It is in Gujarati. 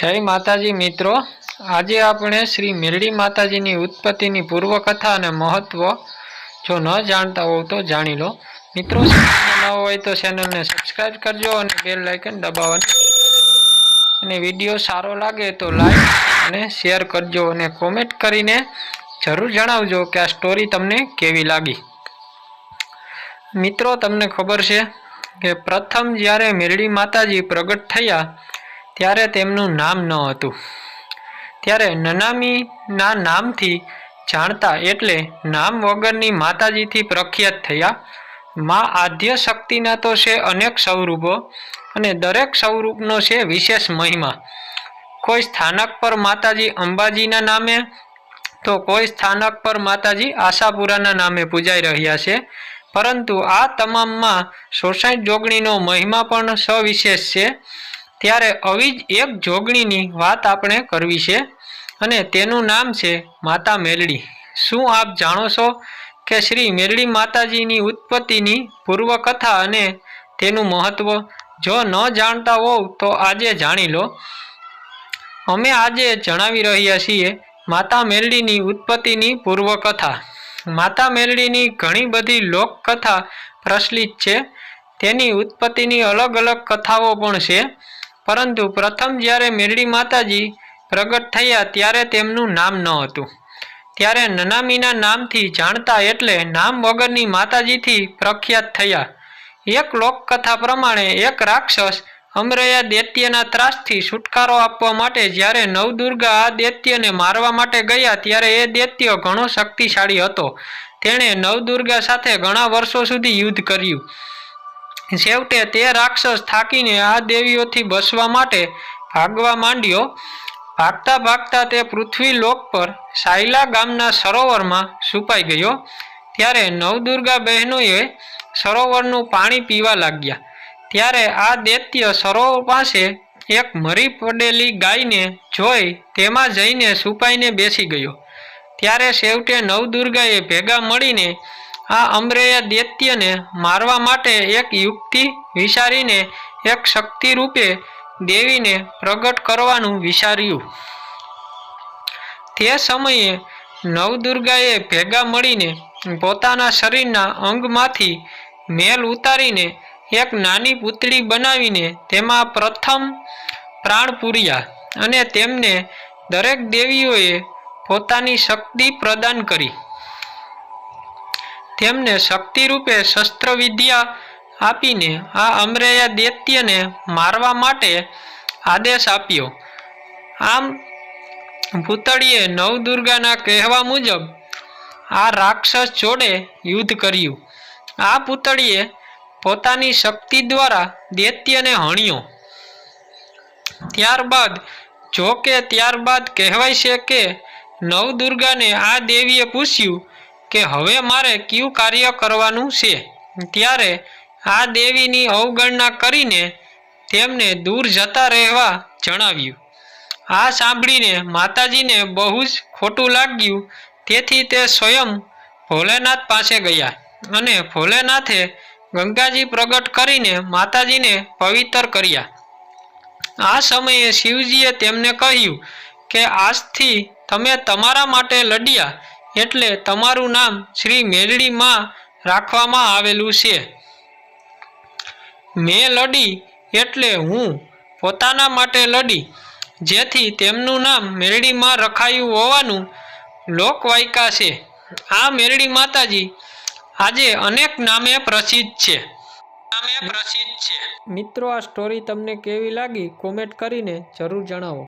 જય માતાજી મિત્રો. આજે આપણે શ્રી મેરડી માતાજીની ઉત્પત્તિની પૂર્વકથા અને મહત્વ જો ન જાણતા હોવ તો જાણી લો. મિત્રો ન હોય તો ચેનલને સબસ્ક્રાઈબ કરજો અને બેલ લાઇકન દબાવવાનું અને વીડિયો સારો લાગે તો લાઈક અને શેર કરજો અને કોમેન્ટ કરીને જરૂર જણાવજો કે આ સ્ટોરી તમને કેવી લાગી. મિત્રો, તમને ખબર છે કે પ્રથમ જ્યારે મેરડી માતાજી પ્રગટ થયા ત્યારે તેમનું નામ ન હતું. ત્યારે નનામીના નામથી જાણતા એટલે નામ વગરની માતાજીથી પ્રખ્યાત થયા. મા આદ્ય શક્તિના તો છે અનેક સ્વરૂપો અને દરેક સ્વરૂપનો છે વિશેષ મહિમા. કોઈ સ્થાનક પર માતાજી અંબાજીના નામે, તો કોઈ સ્થાનક પર માતાજી આશાપુરાના નામે પૂજાઈ રહ્યા છે. પરંતુ આ તમામમાં સોસાઈટ જોગણીનો મહિમા પણ સવિશેષ છે. ત્યારે આવી જ એક જોગણીની વાત આપણે કરવી છે અને તેનું નામ છે માતા મેલડી. શું આપ જાણો છો કે શ્રી મેલડી માતાજીની ઉત્પત્તિની પૂર્વકથા અને તેનું મહત્વ? જો ન જાણતા હોવ તો આજે જાણી લો. અમે આજે જણાવી રહ્યા છીએ માતા મેલડીની ઉત્પત્તિની પૂર્વકથા. માતા મેલડીની ઘણી બધી લોકકથા પ્રચલિત છે. તેની ઉત્પત્તિની અલગ અલગ કથાઓ પણ છે. પરંતુ પ્રથમ જ્યારે મેરડી માતાજી પ્રગટ થયા ત્યારે તેમનું નામ ન હતું. ત્યારે નનામીના નામથી જાણતા એટલે નામ વગરની માતાજીથી પ્રખ્યાત થયા. એક લોકકથા પ્રમાણે એક રાક્ષસ અમરયા દૈત્યના ત્રાસથી છુટકારો આપવા માટે જ્યારે નવદુર્ગા આ દૈત્યને મારવા માટે ગયા ત્યારે એ દૈત્ય ઘણો શક્તિશાળી હતો. તેણે નવદુર્ગા સાથે ઘણા વર્ષો સુધી યુદ્ધ કર્યું. છેવટે તે રાક્ષસ થાકીને આ દેવીઓથી બસવા માટે ભાગવા માંડ્યો. ભાગતા ભાગતા તે પૃથ્વી લોક પર સાયલા ગામના સરોવરમાં છુપાઈ ગયો. ત્યારે નવદુર્ગા બહેનોએ સરોવરનું પાણી પીવા લાગ્યા. ત્યારે આ દૈત્ય સરોવર પાસે એક મરી પડેલી ગાયને જોઈ તેમાં જઈને છુપાઈને બેસી ગયો. ત્યારે છેવટે નવદુર્ગાએ ભેગા મળીને આ અમરેય દૈત્યને મારવા માટે એક યુક્તિ વિચારીને એક શક્તિ રૂપે દેવીને પ્રગટ કરવાનું વિચાર્યું. તે સમયે નવદુર્ગાએ ભેગા મળીને પોતાના શરીરના અંગમાંથી મેલ ઉતારીને એક નાની પૂતળી બનાવીને તેમાં પ્રથમ પ્રાણ પૂર્યા અને તેમને દરેક દેવીઓએ પોતાની શક્તિ પ્રદાન કરી. તેમને શક્તિ રૂપે શસ્ત્ર આપીને આ અમરેયા દૈત્યને મારવા માટે આદેશ આપ્યો. આમ ભૂતળીએ નવદુર્ગાના કહેવા મુજબ આ રાક્ષસ જોડે યુદ્ધ કર્યું. આ પૂતળીએ પોતાની શક્તિ દ્વારા દૈત્યને હણ્યો. ત્યારબાદ જો કે ત્યારબાદ કહેવાય છે કે નવદુર્ગાને આ દેવીએ પૂછ્યું કે હવે મારે કયું કાર્ય કરવાનું છે? ત્યારે આ દેવીની અવગણના કરીને તેમને દૂર જતા રહેવા જણાવ્યું. આ સાંભળીને માતાજીને બહુ જ ખોટું લાગ્યું. તેથી તે સ્વયં ભોલેનાથ પાસે ગયા અને ભોલેનાથે ગંગાજી પ્રગટ કરીને માતાજીને પવિત્ર કર્યા. આ સમયે શિવજીએ તેમને કહ્યું કે, આજથી તમે તમારા માટે લડ્યા એટલે તમારું નામ શ્રી મેલડીમાં રાખવામાં આવેલું છે. મેં લડી એટલે હું પોતાના માટે લડી જેથી તેમનું નામ મેળડીમાં રખાયું હોવાનું લોકવાયકા છે. આ મેરડી માતાજી આજે અનેક નામે પ્રસિદ્ધ છે. નામે પ્રસિદ્ધ છે. મિત્રો આ સ્ટોરી તમને કેવી લાગી? કોમેન્ટ કરીને જરૂર જણાવો.